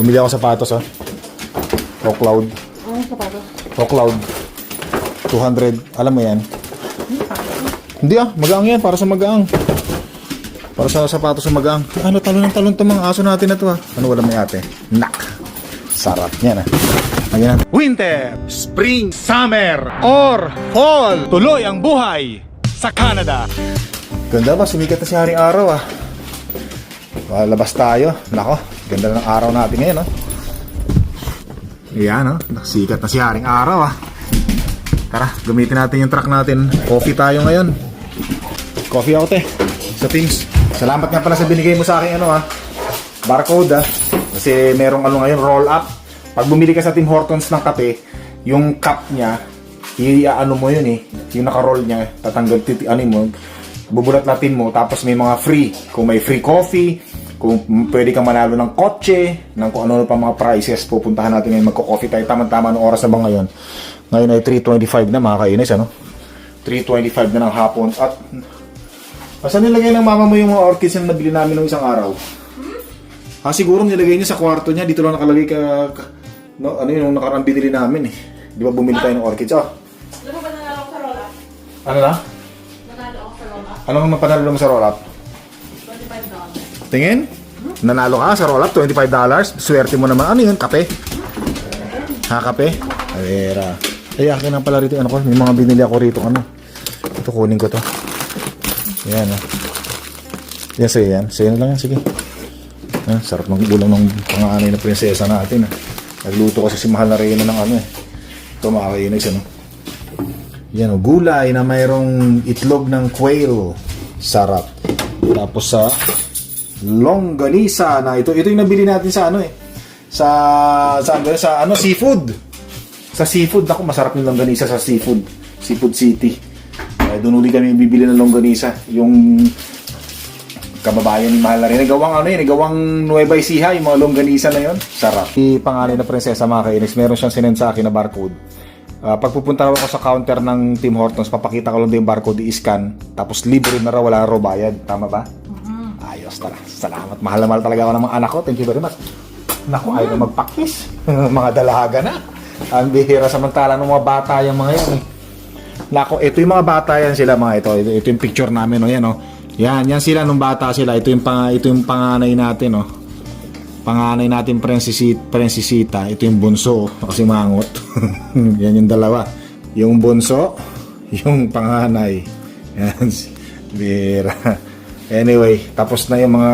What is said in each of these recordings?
Bumili ako sapatos, ah. O Cloud. Ano sa pato? O Cloud. 200. Alam mo yan? Hindi ah, magaang yan. Para sa magaang. Para sa sapatos sa magaang. Ano, talon ng talon itong mga aso natin na to ah. Ano wala may ate? Nak. Sarap niyan ah. Ayan. Winter, Spring, Summer, or Fall. Tuloy ang buhay sa Canada. Ganda ba? Sumikat na si Haring Araw ah. Labas tayo. Nako, ganda ng araw natin ngayon oh. Ayan oh, nakasikat na si Haring Araw ah. Tara, gamitin natin yung truck natin. Coffee tayo ngayon. Coffee ako te. Sa Teams. Salamat nga pala sa binigay mo sa akin ano ah. Barcode ah. Kasi merong ano ngayon, roll up. Pag bumili ka sa Tim Hortons ng kape, yung cup niya, i-ano mo yun eh. Yung naka-roll niya, tatanggal, titi, ano mo, bubulat-latin mo, tapos may mga free. Kung may free coffee, kung pwede kang manalo ng kotse, ng kung ano pa mga prices, pupuntahan natin ngayon, magko-coffee tayo. Tama-tama ng oras na ba ngayon? Ngayon ay 3.25 na, mga kainis, ano? 3.25 na ng hapon. At, Asan nilagay ng mama mo yung mga orchids na nabili namin nung isang araw? Ah, siguro nilagay niya sa kwarto niya. Dito lang nakalagay ka... ka no, ano yun, yung nakarang binili namin eh. Di ba bumili tayo ng orchids? Alam mo ba nanalo ako sa ano na? Nanalo ako sa roll up? Anong napanalo mo sa roll-up? $25. Tingin? Nanalo ka sa roll-up, $25. Swerte mo naman. Ano yun? Kape? Ha, kape? Avera. Ay, akin na pala rito. Ano ko? May mga binili ako rito. Ano? Ito, kunin ko to. Yan, oh. Yan, sa'yo yan. Sa'yo na lang yan. Sige. Ah, sarap ng ulam ng panganay na prinsesa natin. Ah. Nagluto kasi si Mahal na Reyna ng ano eh. Ito makakainis ano. Yan o, gulay na mayroong itlog ng quail. Sarap. Tapos sa longganisa na ito. Ito yung nabili natin sa ano eh. Sa, ba yun? Sa ano, seafood. Sa seafood. Ako, masarap yung longganisa sa seafood. Seafood City. Eh, doon uli kami bibili ng longganisa. Yung kababayan ni Mahal na rin. Nagawang ano yun, nagawang Nueva Ecija, yung mga longganisa na yon. Sarap. Si pangalan na prinsesa mga kainis, meron siyang sinend sa akin na barcode. Ah, pag pupunta raw ako sa counter ng Tim Hortons, papakita ko lang din yung barcode, i-scan, tapos libre na raw, wala raw bayad. Tama ba? Ayos, tara. Salamat. Mahal na mahal talaga ako ng mga anak ko. Thank you very much. Naku, ayaw na magpakis. mga dalaga na. Ang bihira samantala ng mga bata yung mga yan. eh. Nako, ito yung mga bata yan sila mga ito. Ito, ito yung picture namin, no? Yan, no? Yan, yan sila nung bata sila. Ito yung, pang, ito yung panganay natin, no? Panganay natin. Princesita. Ito yung bunso, kasi mangot. yan yung dalawa. Yung bunso, yung panganay. Yan, bira. Anyway, tapos na yung mga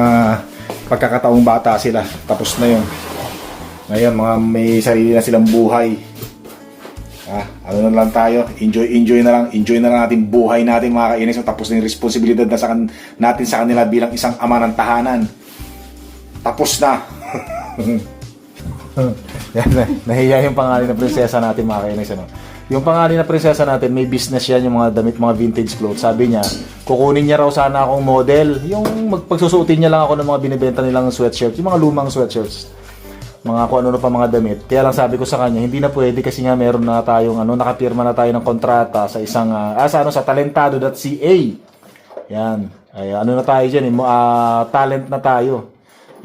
pagkakataong bata sila. Tapos na yun. Ngayon, mga may sarili na silang buhay. Ah, ano na lang tayo, enjoy, enjoy na lang, enjoy na lang natin buhay natin mga kainis. Tapos na yung responsibilidad na sa kan natin sa kanila bilang isang ama ng tahanan. Tapos na. Yan, na- nahiya yung pangalan ng prinsesa natin mga kainis. Ano? Yung pangalan ng prinsesa natin, may business yan, yung mga damit, mga vintage clothes. Sabi niya, kukunin niya raw sana akong model. Yung magpagsusuotin niya lang ako ng mga binibenta nilang sweatshirts, yung mga lumang sweatshirts mga kung ano pa mga damit. Kaya lang sabi ko sa kanya, hindi na pwede kasi nga meron na tayong ano, nakapirma na tayo ng kontrata sa isang ah, ah, sa ano sa talentado.ca. Yan. Ay ano na tayo diyan, eh, ah, talent na tayo.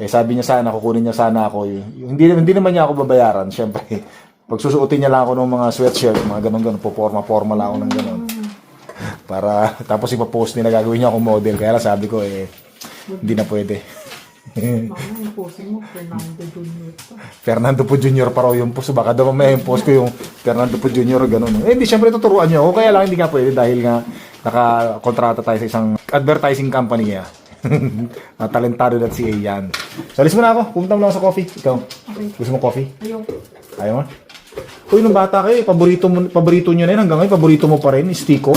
Eh sabi niya sana kukunin niya sana ako. Yung- Hindi hindi naman niya ako babayaran, syempre. Pagsusuotin niya lang ako ng mga sweatshirt, mga ganun ganun, poporma-forma lang ako ng ganun. Para tapos ipa-post nila gagawin niya akong model. Kaya lang sabi ko eh hindi na pwede. Ano yung mo? Fernando Jr. pa. Fernando po Junior pa raw yung post. Baka daw may post ko yung Fernando po Junior ganun. Eh, hindi, syempre tuturuan niyo ako. Kaya lang hindi nga pwede dahil nga nakakontrata tayo sa isang advertising company kaya. uh, talentado.ca yan. So, alis mo na ako. Pumunta mo lang ako sa coffee. Ikaw. Okay. Gusto mo coffee? Ayun. Ayaw mo? Uy, nung bata kayo, eh, paborito, mo, paborito nyo na yun. Hanggang ngayon, paborito mo pa rin. Stiko.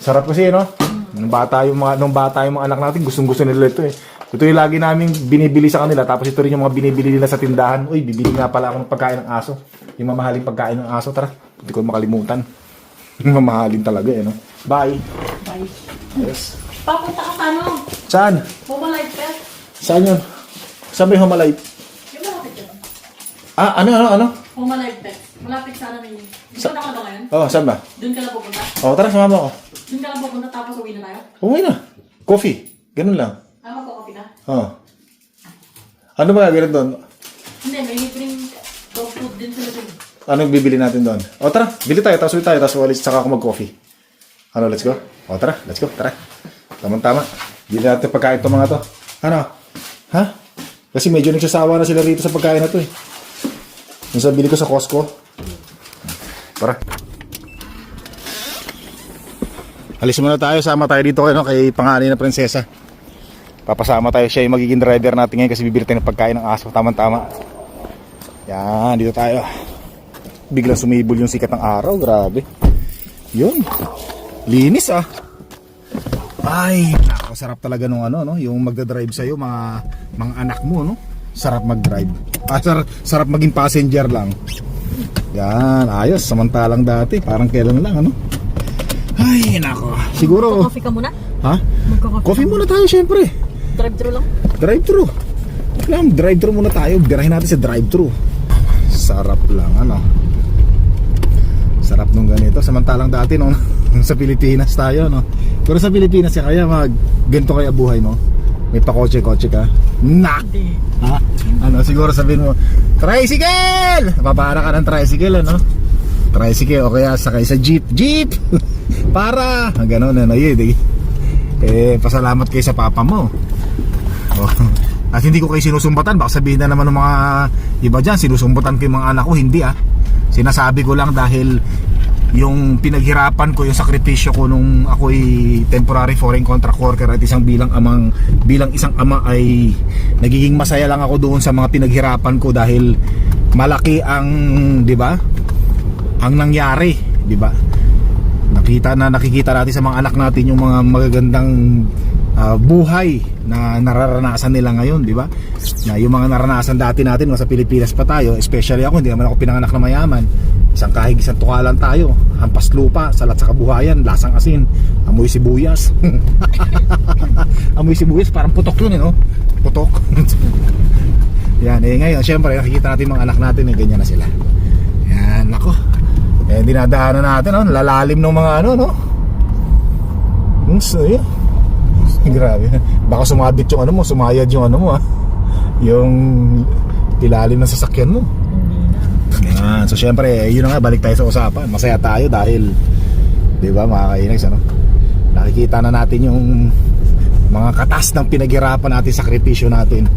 Sarap kasi, no? Nung bata yung mga, nung bata yung mga anak natin, gustong gusto nila ito eh. Ito yung lagi namin binibili sa kanila. Tapos ito rin yung mga binibili nila sa tindahan. Uy, bibili nga pala ako ng pagkain ng aso. Yung mamahaling pagkain ng aso. Tara, hindi ko makalimutan. Mamahalin talaga eh, no? Bye. Bye. Yes. Papunta ka sa ano? Saan? Life Fest. Saan yun? Saan may Homalite? Yung malapit dyan. Ah, ano, ano, ano? Mobile Life Fest. Malapit sa ano ninyo. Dito na ka ba ngayon? Oh, saan ba? Doon ka na pupunta? Oh, tara, sumama ako. Doon ka na pupunta tapos uwi na tayo? Umuwi na. Coffee. Ganun lang. Ah, magkakapi na? Oh. Ano ba gagawin doon? Hindi. May libreng dog food din sila dun. Anong bibili natin doon? O tara, bili tayo, tapos ulit tayo, tapos walis, saka ako mag-coffee. Ano, let's go? O tara, let's go, tara. Tamang-tama. Bili natin pagkain to mga to. Ano? Ha? Kasi medyo nagsasawa na sila rito sa pagkain na to eh. Yung sa ko sa Costco. Tara. Alis muna tayo, sama tayo dito kay, no, kay panganay na prinsesa. Papasama tayo siya yung magiging driver natin ngayon kasi bibili tayo ng pagkain ng aso. Tama-tama. Yan, dito tayo. Biglang sumibol yung sikat ng araw. Grabe. Yun. Linis ah. Ay, nako, sarap talaga nung ano, no? Yung magdadrive sa'yo, mga, mga anak mo, no? Sarap mag-drive. Ah, sar- sarap maging passenger lang. Yan, ayos. Samantalang dati, parang kailan lang, ano? Ay, nako. Siguro, Coffee ka muna? ha? Magka-coffee. Coffee muna tayo, syempre. Drive-thru lang. Drive-thru. Kailangan drive-thru muna tayo. Birahin natin sa drive-thru. Sarap lang, ano. Sarap nung ganito. Samantalang dati nung sa Pilipinas tayo, no. Pero sa Pilipinas kaya mag ganito kaya buhay mo. May pakotse-kotse ka. Nak! Hindi. Ha? Ano, siguro sabihin mo, tricycle! Papara ka ng tricycle, ano? Tricycle o kaya sakay sa jeep. Jeep! Para! Ganon, ano yun. Eh, eh, pasalamat kayo sa papa mo. Oh. At hindi ko kayo sinusumbatan. Baka sabihin na naman ng mga iba dyan, sinusumbatan ko yung mga anak ko. Hindi ah. Sinasabi ko lang dahil yung pinaghirapan ko, yung sakripisyo ko nung ako'y temporary foreign contract worker at isang bilang amang bilang isang ama ay nagiging masaya lang ako doon sa mga pinaghirapan ko dahil malaki ang, 'di ba? Ang nangyari, 'di ba? Nakita na nakikita natin sa mga anak natin yung mga magagandang ah, buhay na nararanasan nila ngayon, di ba? Na yung mga naranasan dati natin nung sa Pilipinas pa tayo, especially ako, hindi naman ako pinanganak na mayaman. Isang kahig, isang tukalan tayo, hampas lupa, salat sa kabuhayan, lasang asin, amoy sibuyas. amoy sibuyas, parang putok yun, eh, no? Putok. Yan, eh ngayon, syempre, nakikita natin mga anak natin, eh, ganyan na sila. Yan, nako. Eh, dinadaanan natin, no? Lalalim ng mga ano, no? Yung sayo. Grabe. Baka sumabit yung ano mo, sumayad yung ano mo, ah. Yung ilalim ng sasakyan mo. Yan. So, syempre, yun na nga, balik tayo sa usapan. Masaya tayo dahil, di ba, mga kainags, ano? Nakikita na natin yung mga katas ng pinaghirapan natin, sakripisyo natin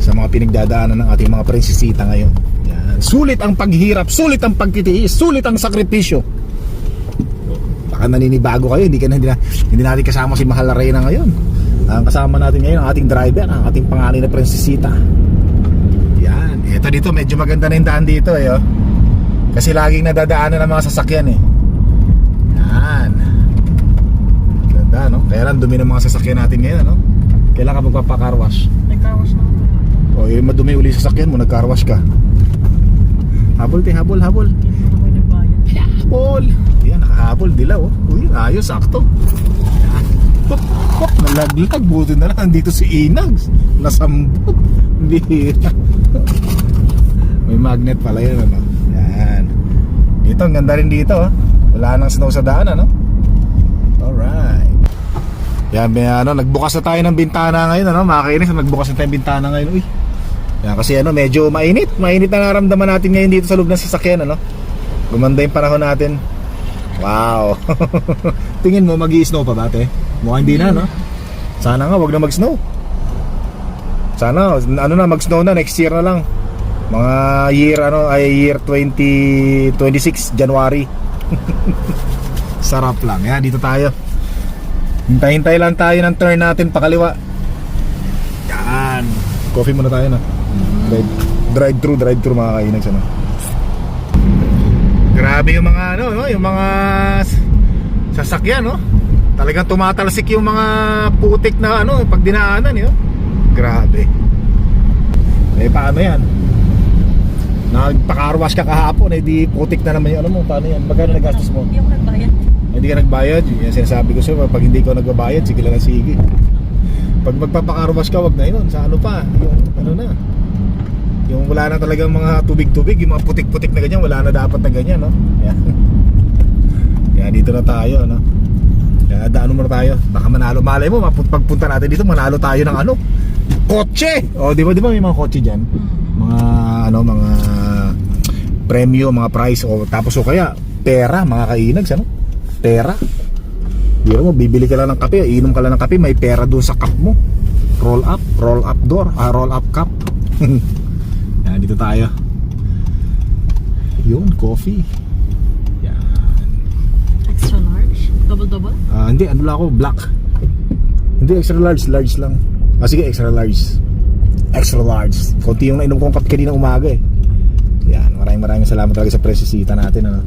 sa mga pinagdadaanan ng ating mga prinsesita ngayon. Yan. Sulit ang paghirap, sulit ang pagtitiis, sulit ang sakripisyo. Baka naninibago kayo, hindi, ka, na- hindi, na, hindi natin kasama si Mahal na Reyna ngayon. Ang kasama natin ngayon, ang ating driver, ang ating pangalan na prinsesita. Ito dito, medyo maganda na yung daan dito eh. Oh. Kasi laging nadadaanan ng mga sasakyan eh. Yan. Ganda no? Kaya lang dumi ng mga sasakyan natin ngayon ano? Kailan ka magpapakarwash? Nagkawas na ako. O yung madumi uli sasakyan mo, nagkarwash ka. Habol te, habol, habol. Habol! Yan, nakahabol, dilaw oh. Uy, ayos, sakto. Hop, hop, nalaglag. Buti na lang, nandito si Inags. Nasambot. Bihira. May magnet pala yun, ano? Yan. Dito, ang ganda rin dito, oh. Wala nang snow sa daan, ano? Alright. Yan, may ano, nagbukas na tayo ng bintana ngayon, ano? Makakainis, nagbukas na tayo ng bintana ngayon, uy. Yan, kasi ano, medyo mainit. Mainit na naramdaman natin ngayon dito sa loob ng sasakyan, ano? Gumanda yung panahon natin. Wow. Tingin mo, mag snow pa ba, te? Mukhang hindi na, no? Sana nga, wag na mag-snow. Sana, ano na, mag-snow na, next year na lang. Mga year, ano, ay year 2026, January. Sarap lang. Yan, dito tayo. Hintay-hintay lang tayo ng turn natin pakaliwa. Yan. Coffee muna tayo na. Drive, drive through, drive through mga kainags ano. Grabe yung mga ano, no? yung mga sasakyan, no? Talagang tumatalsik yung mga putik na ano, pag dinaanan, yun. Grabe. Eh paano yan? Nagpakarwas ka kahapon, eh di putik na naman yung ano mo, paano yan? Magkano nagastos mo? Hindi ako nagbayad. Hindi ka nagbayad, yan sinasabi ko sa'yo, pag hindi ko nagbabayad, sige lang ang sige. Pag magpapakarwas ka, wag na yun. Sa ano pa, yung ano na. Yung wala na talagang mga tubig-tubig, yung mga putik-putik na ganyan, wala na dapat na ganyan, no? Yan. Kaya dito na tayo, no? Kaya daan muna tayo. Baka manalo. Malay mo, pagpunta natin dito, manalo tayo ng ano? Kotse! O, di ba, di ba may mga kotse dyan? Premyo, mga prize o tapos o kaya pera, mga kainags ano? Pera. Biro mo, bibili ka lang ng kape, inom ka lang ng kape, may pera doon sa cup mo. Roll up, roll up door, ah, roll up cup. Yan, dito tayo. Yun, coffee. Yan. Extra large? Double-double? Ah, hindi, ano lang ako, black. Hindi, extra large, large lang. Ah, sige, extra large. Extra large. Konti yung nainom kong kape kanina umaga eh. Yan, maraming maraming salamat talaga sa presisita natin. Ano.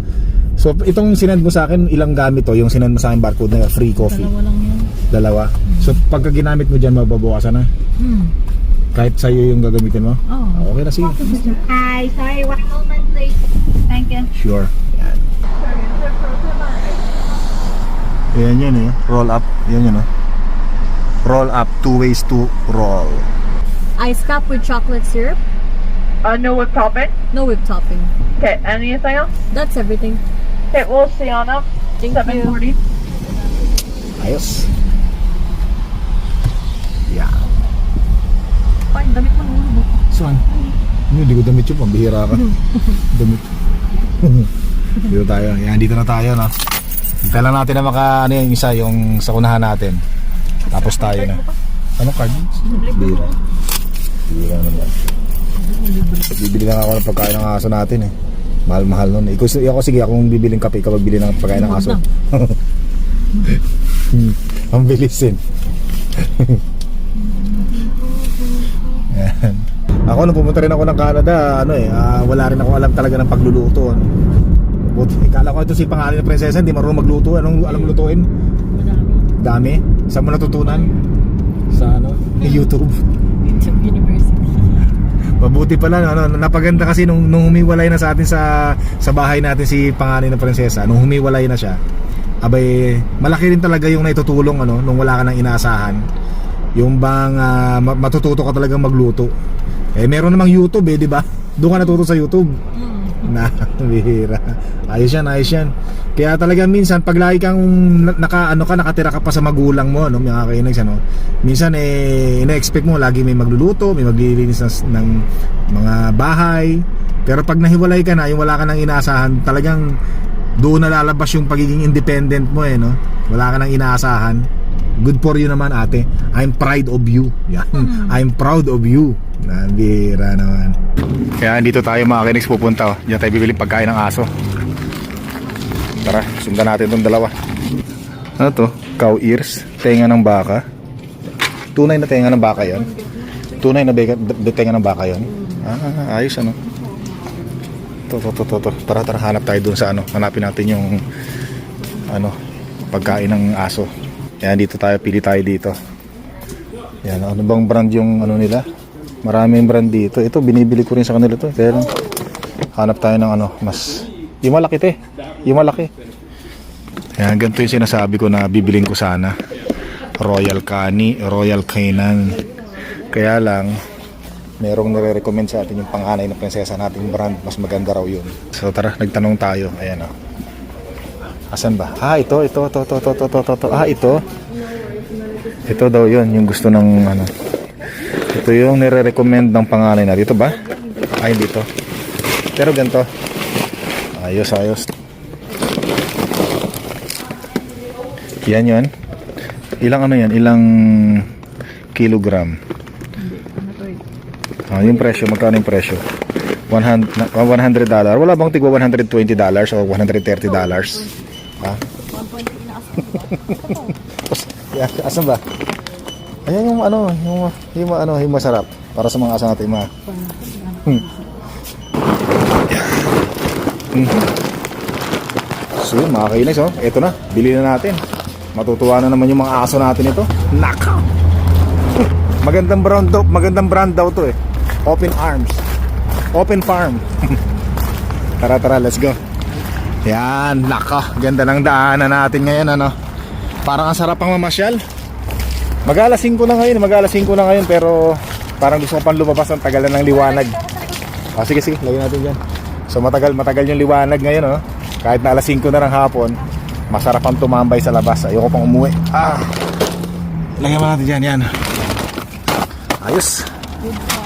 So, itong sinend mo sa akin, ilang gamit to? Yung sinend mo sa akin barcode na free coffee. Dalawa lang yun. Dalawa. So, pagka ginamit mo dyan, mababawasan na. Hmm. Kahit sa'yo yung gagamitin mo? Oh. Ah, okay na, sige. Hi, sorry, one moment please. Thank you. Sure. Yan. Yan yun eh. Roll up. Yan yun oh. Roll up. Two ways to roll. Ice cup with chocolate syrup? Uh, no whipped topping. No whipped topping. Okay, anything else? That's everything. Okay, we'll see on up. Thank Seven you. forty. Ayos. Yan. Ay, damit mo nulubog. Saan? Hindi ko damit yun. Pambihira ka. damit. dito tayo. Yan, dito na tayo na. Hintay lang natin na maka ano yung isa yung sa natin. Tapos tayo na. Ano card? Bira. Bira naman. Bibili lang ako ng pagkain ng aso natin eh. Mahal-mahal nun. Ikaw, ako sige, akong bibiling kape ikaw magbili ng pagkain ng aso. Hmm, Ang bilis eh. Yan. Ako nung pumunta rin ako ng Canada, ano eh, ah, wala rin ako alam talaga ng pagluluto. Ano. Buti, kala ko ito si pangalan ng prinsesa, hindi marunong magluto. Anong alam lutuin? Madami. Dami. Saan mo natutunan? Sa ano? YouTube. YouTube University. Mabuti pala, no, ano, napaganda kasi nung, nung humiwalay na sa atin sa, sa bahay natin si panganay ng prinsesa, nung humiwalay na siya, abay, malaki rin talaga yung naitutulong ano, nung wala ka nang inaasahan. Yung bang ma- matututo ka talagang magluto. Eh, meron namang YouTube eh, di ba? Doon ka natuto sa YouTube. Na, bihira. Ayos yan, ayos yan. Kaya talaga minsan, pag lagi kang na- naka, ano ka, nakatira ka pa sa magulang mo, no, mga kainags, ano, minsan eh, ina-expect mo, lagi may magluluto, may maglilinis ng, ng mga bahay. Pero pag nahiwalay ka na, yung wala ka nang inaasahan, talagang doon na lalabas yung pagiging independent mo eh, no? Wala ka nang inaasahan. Good for you naman ate. I'm proud of you. Yan. I'm proud of you. Nabira naman. Kaya dito tayo mga kinex pupunta. Oh. Diyan tayo bibili pagkain ng aso. Tara, sundan natin itong dalawa. Ano to? Cow ears. Tenga ng baka. Tunay na tenga ng baka yon. Tunay na beka, tenga ng baka yon. Ah, ayos ano. To, to, to, to, to. Tara, tara, hanap tayo dun sa ano. Hanapin natin yung ano, pagkain ng aso. Yan, dito tayo, pili tayo dito. Yan, ano bang brand yung ano nila? Maraming brand dito. Ito, binibili ko rin sa kanila to. Kaya lang, hanap tayo ng ano, mas, yung malaki te. Yung malaki. Yan, ganito yung sinasabi ko na bibiling ko sana. Royal Cani, Royal Canin. Kaya lang, merong nare-recommend sa atin yung panganay na prinsesa nating brand. Mas maganda raw yun. So tara, nagtanong tayo. Ayan o. Asan ba? Ah, ito, ito, ito, ito, ito, ito, ito, ito. Ah, ito. Ito daw yun, yung gusto ng ano. Ito yung nire-recommend ng panganay na. Dito ba? Ay, dito. Pero ganito. Ayos, ayos. Yan yun. Ilang ano yan? Ilang kilogram? Ah, yung presyo, magkano yung presyo? 100 na- ah, 100 dollar. Wala bang tigwa 120 dollars o 130 dollars? Ha? yeah, asan ba? Ayan yung ano, yung, yung ano, yung masarap para sa mga asa natin, ma. Hmm. Hmm. So yun, mga kainis, oh. Ito na, bili na natin. Matutuwa na naman yung mga aso natin ito. Naka! Magandang brand daw, magandang brand daw to eh. Open Arms. Open Farm. tara tara, let's go. Yan, naka, ganda ng daanan natin ngayon ano. Parang ang sarap ang mamasyal. Mag-alas 5 na ngayon, mag-alas 5 na ngayon pero parang gusto ko pang lumabas ng tagalan ng liwanag. Ah, sige sige, lagyan natin diyan. So matagal matagal yung liwanag ngayon oh. Kahit na alas 5 na ng hapon, masarap ang tumambay sa labas. Ayoko pang umuwi. Ah. Lagyan mo natin diyan, yan. Ayos.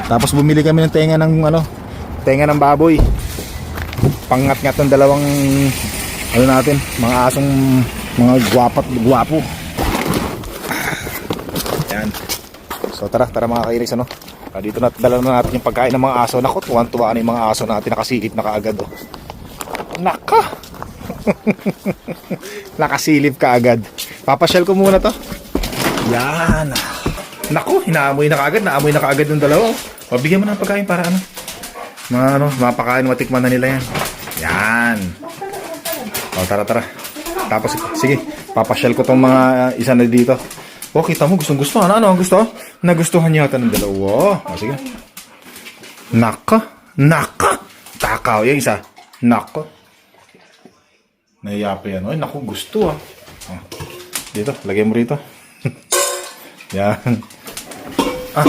Tapos bumili kami ng tenga ng ano, tenga ng baboy. Pangat-ngat ng dalawang ano natin, mga asong mga gwapat gwapo. Yan. So tara, tara mga kairis ano. Ah, dito na dala na natin yung pagkain ng mga aso. Naku, tuwan-tuwa na yung mga aso natin nakasilip na kaagad. Oh. Naka! Nakasilip ka agad. Papasyal ko muna to. Yan. Naku, hinaamoy na kaagad. Naamoy na kaagad yung dalawa. O, bigyan mo ng pagkain para ano. Mga ano, mapakain, matikman na nila yan. Yan. O, tara, tara. Tapos, sige, papasyal ko tong mga uh, isa na dito. O, kita mo, gustong gusto. Ano, ano gusto? Nagustuhan niya yata ng dalawa. O, sige. Naka. Naka. Takaw, yung isa. Naka. Nahiya pa yan. Ay, naku, gusto ah. Oh. Dito, lagay mo rito. yan. Ah.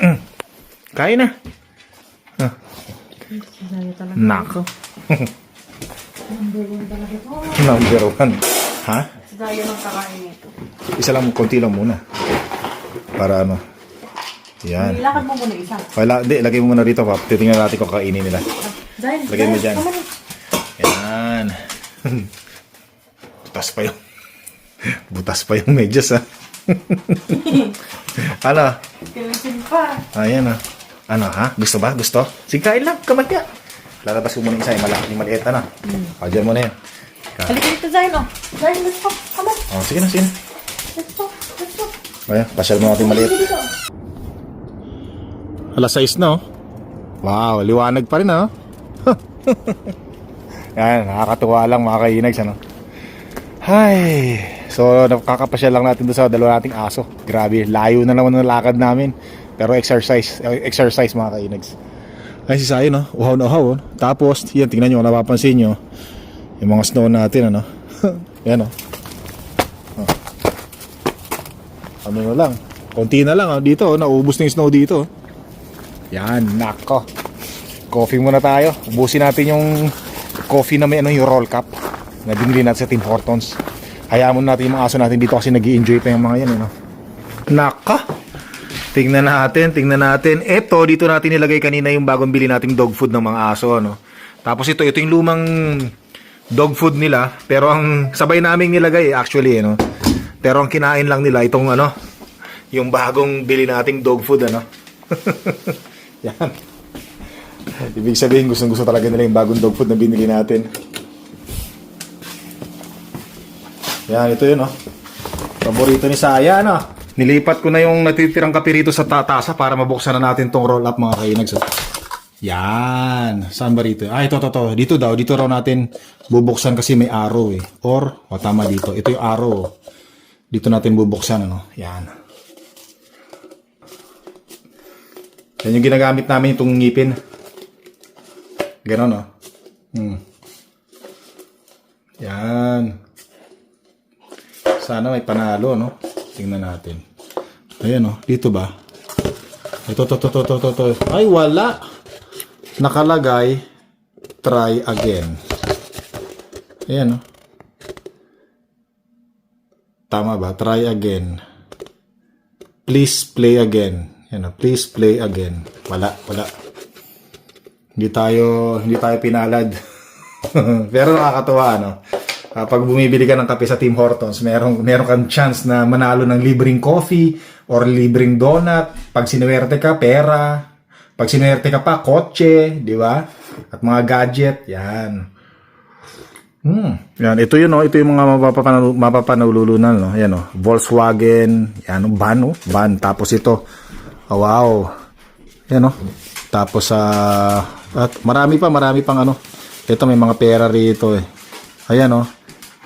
Mm. Kain na. Ah. Nako. Number one. Ha? Dahil ang kakain nito. Isa lang, konti lang muna. Para ano. Yan. Ilakad mo muna isa. Wala, di, lagay mo muna rito, pap. Titingnan natin kung kainin nila. Dahil, Lagay mo dyan. Yan. Butas pa yung... Butas pa yung medyas, ha? ano? Kilisin pa. Ayan, ha? Ano, ha? Gusto ba? Gusto? Sige, kain lang. Kamay ka. Lalabas ko muna isa, yung malaki, yung maliit, ano? O, dyan mo na yan. Ka- Halika dito, Zayn, oh. Let's go. Come on. Oh, sige na, sige na. Let's go. Let's go. Ayan, pasyal mo natin maliit. Dito. Alas 6 na, oh. Wow, liwanag pa rin, ah. Yan, nakakatuwa lang mga kainags, ano. Hay, so nakakapasyal lang natin doon sa dalawa nating aso. Grabe, layo na naman ng lakad namin. Pero exercise, exercise mga kainags. Ay, si Sayo, no? Uhaw na uhaw, oh. Tapos, yan, tingnan nyo, napapansin nyo, yung mga snow natin, ano. yan, oh. Oh. Ano na lang, konti na lang, oh. Dito, oh, naubos na yung snow dito, oh. Yan, nako. Coffee muna tayo. Ubusin natin yung coffee na may ano, yung roll cup na binili natin sa Tim Hortons. Hayaan muna natin yung mga aso natin dito kasi nag enjoy pa yung mga yan. Ano? Naka! Tingnan natin, tingnan natin. Eto, dito natin nilagay kanina yung bagong bili nating dog food ng mga aso. Ano? Tapos ito, ito yung lumang dog food nila. Pero ang sabay naming nilagay actually. Ano? Pero ang kinain lang nila itong ano, yung bagong bili nating dog food. Ano? Yan. Ibig sabihin, gustong gusto talaga nila yung bagong dog food na binili natin. Yan, ito yun, oh. Paborito ni Saya, ano? Nilipat ko na yung natitirang kape rito sa tatasa para mabuksan na natin tong roll up, mga kainags. Yan. Saan ba rito? Ah, ito, ito, ito. Dito daw. Dito raw natin bubuksan kasi may arrow, eh. Or, o tama dito. Ito yung arrow. Dito natin bubuksan, ano? Yan. Yan yung ginagamit namin itong ngipin. Ganon, oh. Hmm. Yan. Sana may panalo, no? Tingnan natin. Ayan, oh. Dito ba? Ito, to, to, to, to, to, to. Wala. Nakalagay, try again. Ayan, oh. Tama ba? Try again. Please play again. Yan oh, please play again. Wala, wala. Hindi tayo, hindi tayo pinalad. Pero nakakatuwa, ano? Kapag bumibili ka ng kape sa Tim Hortons, meron, meron kang chance na manalo ng libreng coffee or libreng donut. Pag sinuwerte ka, pera. Pag sinuwerte ka pa, kotse, di ba? At mga gadget, yan. Hmm. Yan, ito yun, oh. ito yung mga mapapanalu- mapapanululunan, no? Yan, oh. Volkswagen, yan, oh. van, oh. van. Tapos ito, oh, wow. Yan, oh. Tapos, sa at marami pa, marami pang ano. Ito, may mga pera rito, eh. Ayan, oh.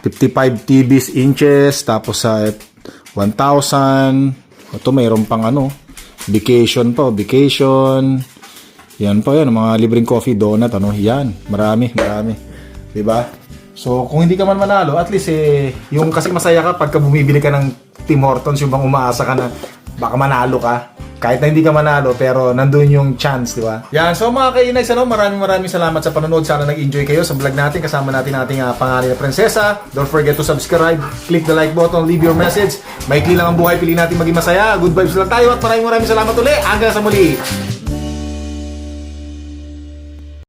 55 TVs inches, tapos sa 1,000. Ito, mayroon pang ano. Vacation pa, oh. vacation. Yan pa yan, mga libreng coffee, donut, ano. Yan, marami, marami. ba? So, kung hindi ka man manalo, at least eh, yung kasi masaya ka pagka bumibili ka ng Tim Hortons, yung bang umaasa ka na baka manalo ka. Kahit na hindi ka manalo, pero nandun yung chance, di ba? Yan, so mga kainay, ano, maraming maraming salamat sa panonood. Sana nag-enjoy kayo sa vlog natin. Kasama natin ating uh, pangalan na prinsesa. Don't forget to subscribe, click the like button, leave your message. Maikli lang ang buhay, pili natin maging masaya. Good vibes lang tayo at maraming maraming salamat ulit. Hanggang sa muli.